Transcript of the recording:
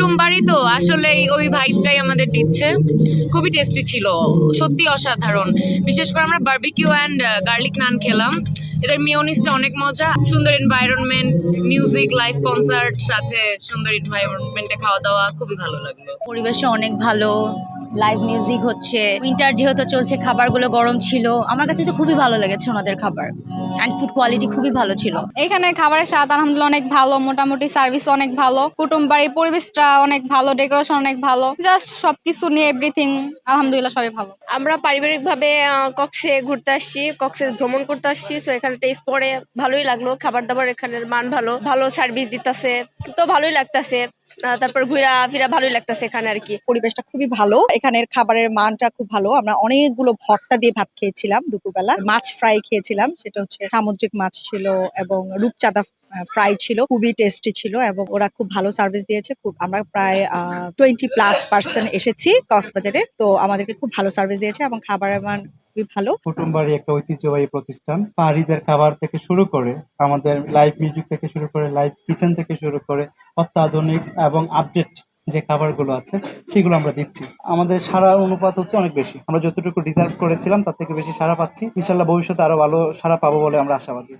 কুটুম বাড়ি তো, আসলে ওই ভাইবটাই আমাদের দিচ্ছে। খুবই টেস্টি ছিল, সত্যি অসাধারণ। বিশেষ করে আমরা বার্বিকিউ অ্যান্ড গার্লিক নান খেলাম। এদের মিওনিসটা অনেক মজা, সুন্দর এনভায়রনমেন্ট মিউজিক লাইভ কনসার্ট সাথে সুন্দর এনভায়রনমেন্টে খাওয়া দাওয়া খুবই ভালো লাগল। পরিবেশে অনেক ভালো। লাইভ মিউজিক হচ্ছে। উইন্টার যেহেতু চলছে খাবারগুলো গরম ছিল। আমার কাছে তো খুবই ভালো লেগেছে ওনাদের খাবার। অ্যান্ড ফুড কোয়ালিটি খুবই ভালো ছিল। এখানে খাবারের স্বাদ আলহামদুলিল্লাহ অনেক ভালো মোটামুটি সার্ভিস অনেক ভালো। কুটুম বাড়ির পরিবেশটা অনেক ভালো ডেকোরেশন অনেক ভালো। জাস্ট সবকিছু নিয়ে এভরিথিং আলহামদুলিল্লাহ সবই ভালো। আমরা পারিবারিকভাবে আহ, কক্সে ঘুরতে আসছি কক্সে ভ্রমণ করতে আসছি। তো এখানে টেস্ট পরে ভালোই লাগল। খাবার দাবার এখানের মান ভালো ভালো সার্ভিস দিতেছে। তো ভালোই লাগতেছে। তারপর ঘুরা ফিরা ভালোই লাগতেছে এখানে আর কি। পরিবেশটা খুবই ভালো। এখানের খাবারের মানটা খুব ভালো। আমরা অনেকগুলো ভর্তা দিয়ে ভাত খেয়েছিলাম দুপুরবেলা। মাছ ফ্রাই খেয়েছিলাম। সেটা হচ্ছে সামুদ্রিক মাছ ছিল এবং রূপচাঁদা ফ্রাই ছিল, খুবই টেস্টি ছিল এবং ওরা খুব ভালো সার্ভিস দিয়েছে। খুব, আমরা প্রায় টোয়েন্টি প্লাস পার্সেন্ট এসেছি কক্সবাজারে। তো আমাদেরকে খুব ভালো সার্ভিস দিয়েছে এবং খাবারের মান খুবই ভালো। কুটুমবাড়ি একটা ঐতিহ্যবাহী প্রতিষ্ঠান। পাহাড়িদের খাবার থেকে শুরু করে আমাদের লাইভ মিউজিক থেকে শুরু করে লাইভ কিচেন থেকে শুরু করে অত্যাধুনিক এবং আপডেট যে খাবারগুলো আছে, সেগুলো আমরা দিচ্ছি। আমাদের সারা অনুপাত হচ্ছে অনেক বেশি। আমরা যতটুকু ডিজার্ভ করেছিলাম, তার থেকে বেশি সারা পাচ্ছি। ইনশাল্লাহ ভবিষ্যতে আরও ভালো সারা পাবো বলে আমরা আশাবাদী।